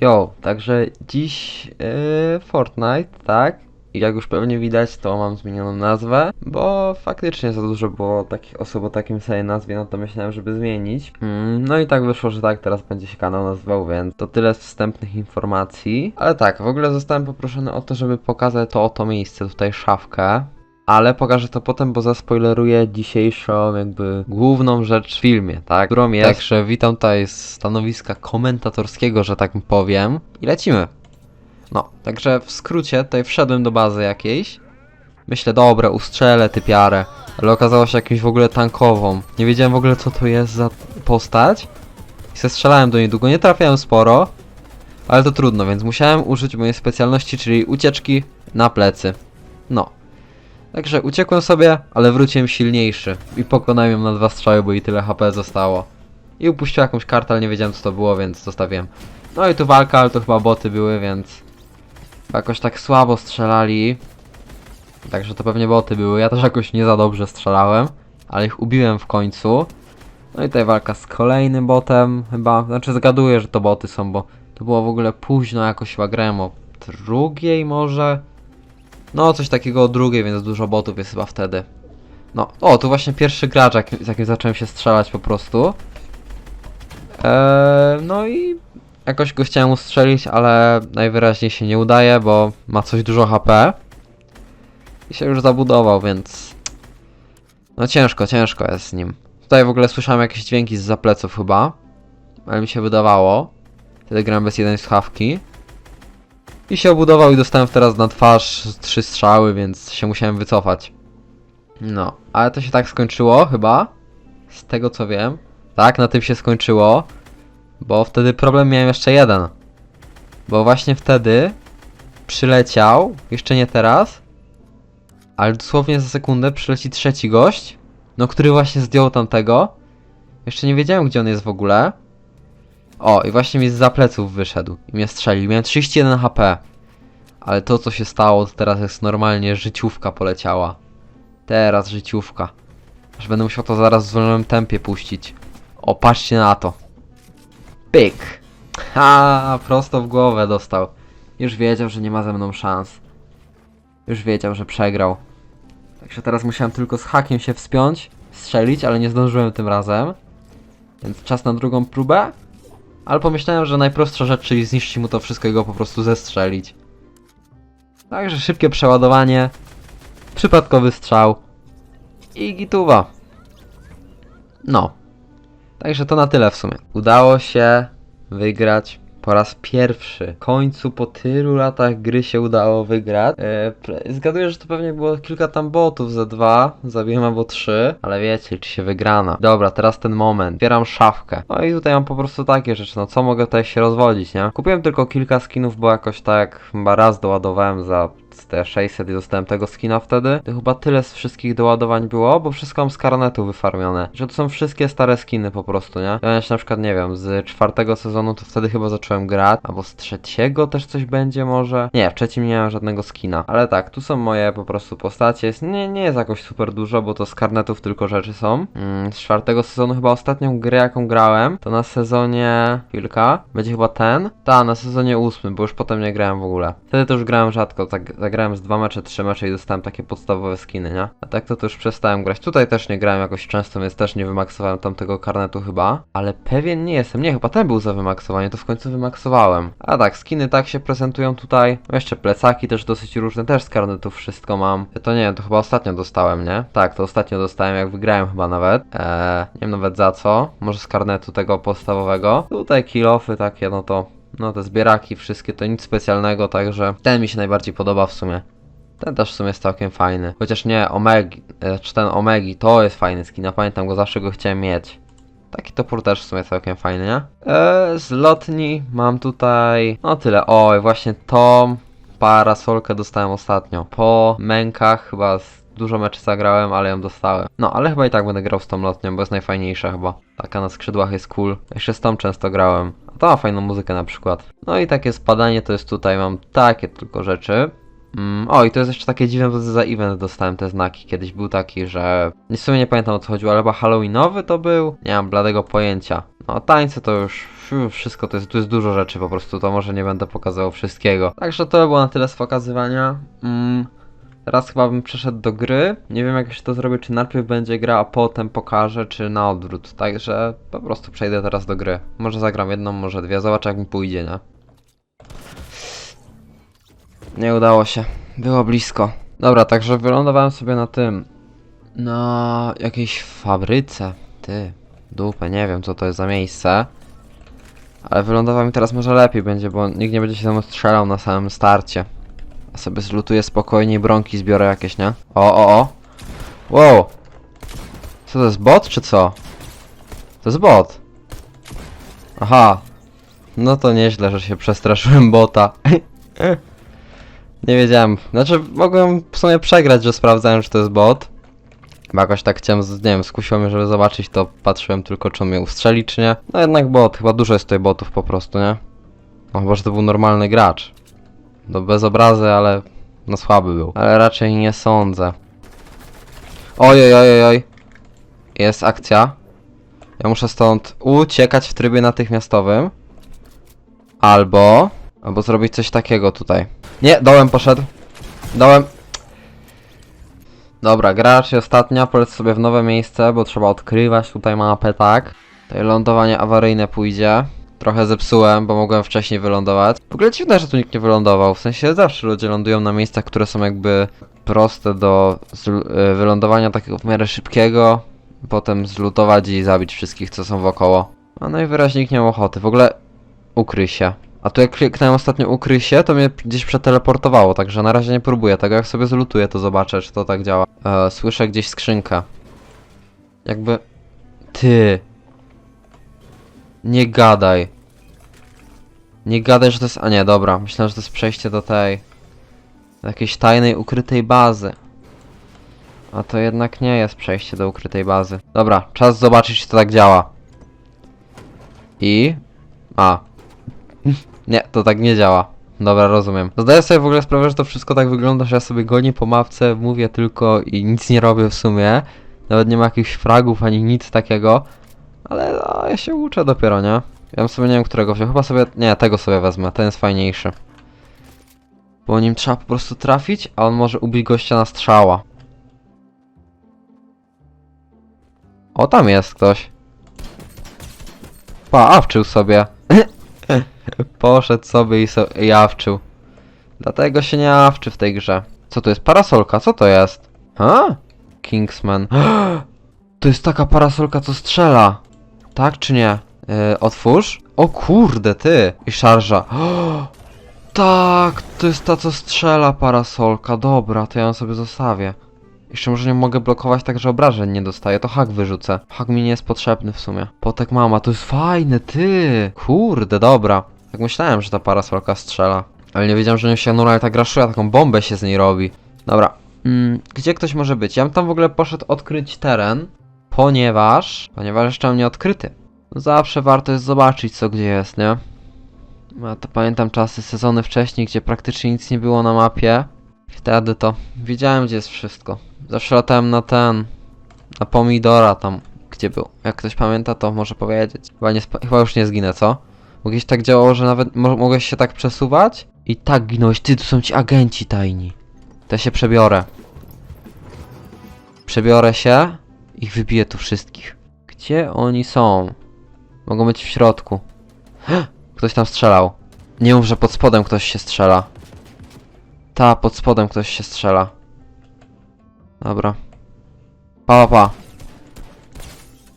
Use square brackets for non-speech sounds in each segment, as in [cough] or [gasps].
Jo, także dziś yy, Fortnite, tak? I jak już pewnie widać, to mam zmienioną nazwę, bo faktycznie za dużo było takich osób o takim samej nazwie, no to myślałem, żeby zmienić. Mm, no i tak wyszło, że tak, teraz będzie się kanał nazywał, więc to tyle z wstępnych informacji. Ale tak, w ogóle zostałem poproszony o to, żeby pokazać to oto miejsce, tutaj szafkę. Ale pokażę to potem, bo zaspoileruję dzisiejszą jakby główną rzecz w filmie, tak? Którą jest. Także witam tutaj z stanowiska komentatorskiego, że tak powiem. I lecimy. No, także w skrócie tutaj wszedłem do bazy jakiejś. Myślę, dobra, ustrzelę typiarę. Ale okazało się jakimś w ogóle tankową. Nie wiedziałem w ogóle co to jest za postać. I se strzelałem do niej długo, nie trafiałem sporo. Ale to trudno, więc musiałem użyć mojej specjalności, czyli ucieczki na plecy. No. Także uciekłem sobie, ale wróciłem silniejszy i pokonałem ją na dwa strzały, bo i tyle HP zostało. I upuścił jakąś kartę, ale nie wiedziałem co to było, więc zostawiłem. No i tu walka, ale to chyba boty były, więc jakoś tak słabo strzelali. Także to pewnie boty były. Ja też jakoś nie za dobrze strzelałem, ale ich ubiłem w końcu. No i tutaj walka z kolejnym botem chyba. Znaczy zgaduję, że to boty są, bo to było w ogóle późno jakoś chyba grałem o drugiej może. No, coś takiego o drugiej, więc dużo botów jest chyba wtedy. No, o, tu właśnie pierwszy gracz, jak, z jakim zacząłem się strzelać po prostu. Eee, no i jakoś go chciałem ustrzelić, ale najwyraźniej się nie udaje, bo ma coś dużo HP. I się już zabudował, więc... No ciężko, ciężko jest z nim. Tutaj w ogóle słyszałem jakieś dźwięki z pleców chyba. Ale mi się wydawało. Wtedy grałem bez jednej słuchawki. I się obudował i dostałem teraz na twarz trzy strzały, więc się musiałem wycofać. No, ale to się tak skończyło chyba. Z tego co wiem. Tak, na tym się skończyło. Bo wtedy problem miałem jeszcze jeden. Bo właśnie wtedy przyleciał, jeszcze nie teraz, ale dosłownie za sekundę przyleci trzeci gość, no który właśnie zdjął tamtego. Jeszcze nie wiedziałem gdzie on jest w ogóle. O, i właśnie mi z pleców wyszedł i mnie strzelił. Miałem 31 HP. Ale to co się stało, to teraz jest normalnie życiówka poleciała. Teraz życiówka. Aż będę musiał to zaraz w zwolnionym tempie puścić. O, patrzcie na to. Pyk. Ha, prosto w głowę dostał. Już wiedział, że nie ma ze mną szans. Już wiedział, że przegrał. Także teraz musiałem tylko z hakiem się wspiąć, strzelić, ale nie zdążyłem tym razem. Więc czas na drugą próbę. Ale pomyślałem, że najprostsza rzecz, czyli zniszczyć mu to wszystko i go po prostu zestrzelić. Także szybkie przeładowanie, przypadkowy strzał i gituwa. No. Także to na tyle w sumie. Udało się wygrać po raz pierwszy. W końcu po tylu latach gry się udało wygrać. E, zgaduję, że to pewnie było kilka tam botów ze dwa, zabiłem albo trzy, ale wiecie, czy się wygrana. Dobra, teraz ten moment. Otwieram szafkę. No i tutaj mam po prostu takie rzeczy, no co mogę tutaj się rozwodzić, nie? Kupiłem tylko kilka skinów, bo jakoś tak chyba raz doładowałem za te 600 i dostałem tego skina wtedy. To chyba tyle z wszystkich doładowań było, bo wszystko mam z karnetu wyfarmione. Że to są wszystkie stare skiny po prostu, nie? Ja jeszcze na przykład, nie wiem, z czwartego sezonu to wtedy chyba zacząłem grać, albo z trzeciego też coś będzie może. Nie, w trzecim nie miałem żadnego skina. Ale tak, tu są moje po prostu postacie. Jest, nie, nie jest jakoś super dużo, bo to z karnetów tylko rzeczy są. Mm, z czwartego sezonu chyba ostatnią grę jaką grałem, to na sezonie kilka. Będzie chyba ten. Ta, na sezonie ósmym, bo już potem nie grałem w ogóle. Wtedy to już grałem rzadko, tak zagrałem z dwa mecze, trzy mecze i dostałem takie podstawowe skiny, nie? A tak to, to już przestałem grać. Tutaj też nie grałem jakoś często, więc też nie wymaksowałem tamtego karnetu chyba. Ale pewien nie jestem. Nie, chyba ten był za wymaksowanie, to w końcu wymaksowałem. A tak, skiny tak się prezentują tutaj. Jeszcze plecaki też dosyć różne, też z karnetów wszystko mam. To nie wiem, to chyba ostatnio dostałem, nie? Tak, to ostatnio dostałem, jak wygrałem chyba nawet. Eee, nie wiem nawet za co. Może z karnetu tego podstawowego. Tutaj kilofy takie, no to no te zbieraki wszystkie to nic specjalnego, także ten mi się najbardziej podoba w sumie. Ten też w sumie jest całkiem fajny. Chociaż nie, Omegi, e, czy ten Omegi, to jest fajny skin, ja pamiętam go, zawsze go chciałem mieć. Taki topór też w sumie całkiem fajny, nie? Eee, z lotni mam tutaj, no tyle, oj, właśnie tą parasolkę dostałem ostatnio. Po mękach chyba z dużo meczy zagrałem, ale ją dostałem. No, ale chyba i tak będę grał z tą lotnią, bo jest najfajniejsza chyba. Taka na skrzydłach jest cool. Jeszcze z tą często grałem. A to ma fajną muzykę na przykład. No i takie spadanie to jest tutaj, mam takie tylko rzeczy. Mm, o, i to jest jeszcze takie dziwne, bo za event dostałem te znaki. Kiedyś był taki, że... W sumie nie pamiętam o co chodziło, ale chyba halloweenowy to był? Nie mam bladego pojęcia. No, tańce to już... Wszystko to jest, tu jest dużo rzeczy po prostu, to może nie będę pokazywał wszystkiego. Także to by było na tyle z pokazywania. Mm, teraz chyba bym przeszedł do gry. Nie wiem jak się to zrobię, czy najpierw będzie gra, a potem pokażę, czy na odwrót. Także po prostu przejdę teraz do gry. Może zagram jedną, może dwie, zobaczę jak mi pójdzie, nie? Nie udało się. Było blisko. Dobra, także wylądowałem sobie na tym. Na jakiejś fabryce. Ty, dupę, nie wiem co to jest za miejsce. Ale wylądował mi teraz może lepiej będzie, bo nikt nie będzie się mną strzelał na samym starcie. Sobie zlutuję spokojnie bronki zbiorę jakieś, nie? O, o, o. Wow. Co to jest bot, czy co? To jest bot. Aha. No to nieźle, że się przestraszyłem bota. [laughs] Nie wiedziałem. Znaczy, mogłem w sumie przegrać, że sprawdzałem, czy to jest bot. Bo jakoś tak chciałem, nie wiem, skusiło mnie, żeby zobaczyć, to patrzyłem tylko, czy mnie ustrzeli, czy nie. No jednak bot, chyba dużo jest tutaj botów po prostu, nie? No chyba, że to był normalny gracz. No bez obrazy, ale no słaby był. Ale raczej nie sądzę. Oj, oj, oj. Jest akcja. Ja muszę stąd uciekać w trybie natychmiastowym. Albo... Albo zrobić coś takiego tutaj. Nie, dołem poszedł. Dołem. Dobra, gra raczej ostatnia, polecę sobie w nowe miejsce, bo trzeba odkrywać tutaj mapę, tak. Tutaj lądowanie awaryjne pójdzie. Trochę zepsułem, bo mogłem wcześniej wylądować. W ogóle dziwne, że tu nikt nie wylądował. W sensie zawsze ludzie lądują na miejscach, które są jakby proste do y, wylądowania takiego w miarę szybkiego. Potem zlutować i zabić wszystkich, co są wokoło. A najwyraźniej nikt nie ma ochoty. W ogóle ukryj się. A tu jak kliknąłem ostatnio ukryj się, to mnie gdzieś przeteleportowało, także na razie nie próbuję tego. Jak sobie zlutuję, to zobaczę, czy to tak działa. E, słyszę gdzieś skrzynkę. Jakby... Ty... Nie gadaj. Nie gadaj, że to jest... A nie, dobra. Myślałem, że to jest przejście do tej... Do jakiejś tajnej, ukrytej bazy. A to jednak nie jest przejście do ukrytej bazy. Dobra, czas zobaczyć, czy to tak działa. I... A, [laughs] nie, to tak nie działa. Dobra, rozumiem. Zdaję sobie w ogóle sprawę, że to wszystko tak wygląda, że ja sobie gonię po mapce, mówię tylko i nic nie robię w sumie. Nawet nie ma jakichś fragów ani nic takiego. Ale no, ja się uczę dopiero, nie? Ja bym sobie nie wiem którego wziął. Chyba sobie. Nie, tego sobie wezmę, ten jest fajniejszy. Bo nim trzeba po prostu trafić, a on może ubić gościa na strzała. O, tam jest ktoś. Pa, awczył sobie. [laughs] Poszedł sobie i, so i awczył. Dlatego się nie awczy w tej grze. Co to jest? Parasolka, co to jest? Ha? Kingsman. [gasps] To jest taka parasolka, co strzela. Tak czy nie? Yy, otwórz. O kurde, ty. I szarża. [gasps] Tak, to jest ta, co strzela parasolka. Dobra, to ja ją sobie zostawię. Jeszcze może nie mogę blokować tak, że obrażeń nie dostaję, to hak wyrzucę. Hak mi nie jest potrzebny w sumie. Potek mama, to jest fajne, ty! Kurde, dobra. Tak myślałem, że ta parasolka strzela. Ale nie wiedziałem, że nie się normalnie tak raszuje, taką bombę się z niej robi. Dobra. Mm, gdzie ktoś może być? Ja bym tam w ogóle poszedł odkryć teren, ponieważ... Ponieważ jeszcze mam nie odkryty. Zawsze warto jest zobaczyć, co gdzie jest, nie? Ja to pamiętam czasy, sezony wcześniej, gdzie praktycznie nic nie było na mapie. Wtedy to wiedziałem, gdzie jest wszystko. Zawsze latałem na ten... Na pomidora tam, gdzie był. Jak ktoś pamięta, to może powiedzieć. Chyba, nie chyba już nie zginę, co? Bo kiedyś tak działało, że nawet mo mogłeś się tak przesuwać i tak ginąłeś. Ty, tu są ci agenci tajni. To ja się przebiorę. Przebiorę się i wybiję tu wszystkich. Gdzie oni są? Mogą być w środku. Ktoś tam strzelał. Nie mów, że pod spodem ktoś się strzela. Ta, pod spodem ktoś się strzela. Dobra. Pa, pa, pa.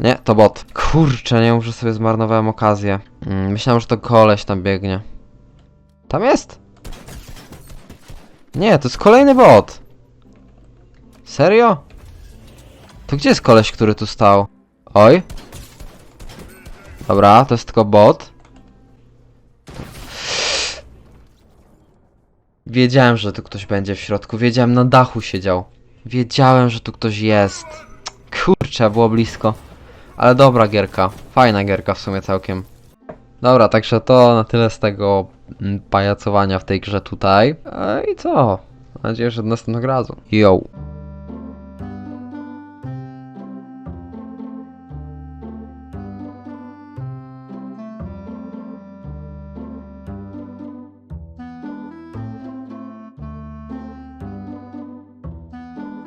Nie, to bot. Kurczę, nie mów, że sobie zmarnowałem okazję. Mm, myślałem, że to koleś tam biegnie. Tam jest? Nie, to jest kolejny bot. Serio? To gdzie jest koleś, który tu stał? Oj. Dobra, to jest tylko bot. Wiedziałem, że tu ktoś będzie w środku. Wiedziałem, na dachu siedział. Wiedziałem, że tu ktoś jest. Kurczę, było blisko. Ale dobra gierka. Fajna gierka w sumie całkiem. Dobra, także to na tyle z tego mm, pajacowania w tej grze tutaj. E, I co? Mam nadzieję, że do następnego razu. Yo.